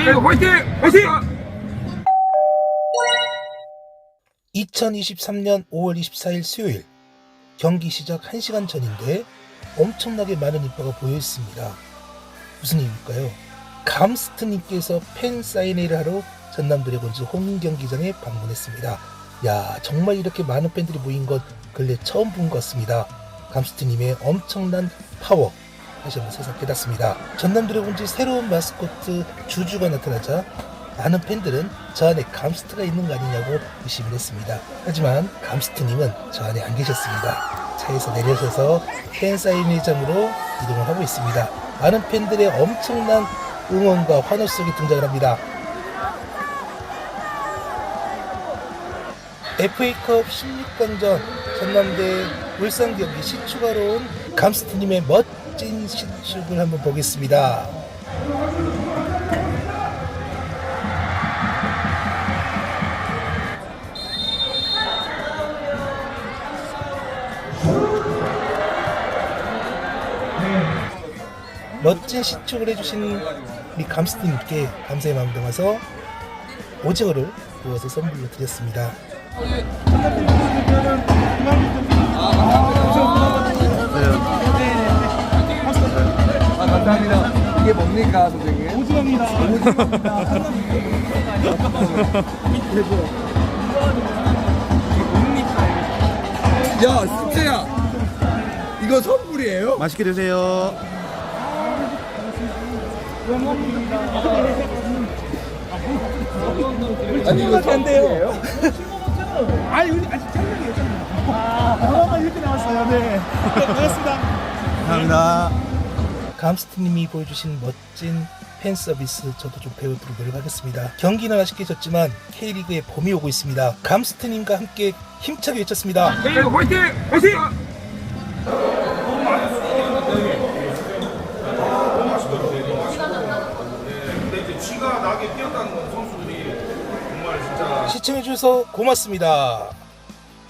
K리그 화이팅! 화이팅! 2023년 5월 24일 수요일 경기 시작 1시간 전인데 엄청나게 많은 인파가 보여 있습니다. 무슨 이유일까요? 감스트님께서 팬 사인회를 하러 전남 드래곤즈 홈 경기장에 방문했습니다. 야 정말 이렇게 많은 팬들이 모인 건 근래 처음 본 것 같습니다. 감스트님의 엄청난 파워 한번 세상 깨닫습니다. 전남 드래곤즈 새로운 마스코트 주주가 나타나자 많은 팬들은 저 안에 감스트가 있는 거 아니냐고 의심을 했습니다. 하지만 감스트님은 저 안에 안 계셨습니다. 차에서 내려서서 팬 사인회장으로 이동을 하고 있습니다. 많은 팬들의 엄청난 응원과 환호 속에 등장을 합니다. FA컵 16강전 전남대 울산 경기 시추가로 온 감스트님의 멋 진 시축을 한번 보겠습니다. 멋진 시축을 해주신 우리 감스트님께 감사의 마음 담아서 오징어를 구워서 선물로 드렸습니다. 감사합니다. 이게 뭡니까, 선생님? 오징어입니다. 야, 숙제야. 이거 선물이에요? 맛있게 드세요. 아니, 이거 선물이에요? 아, 여기 아직 촬영이에요, 촬영. 아, 드라마 이렇게 나왔어요. 네. 반갑습니다. 감사합니다. 감스트님이 보여주신 멋진 팬 서비스 저도 좀 배우도록 노력하겠습니다. 경기는 아쉽게 졌지만 K리그에 봄이 오고 있습니다. 감스트님과 함께 힘차게 외쳤습니다. K리그 화이팅! 화이팅! 시청해주셔서 고맙습니다.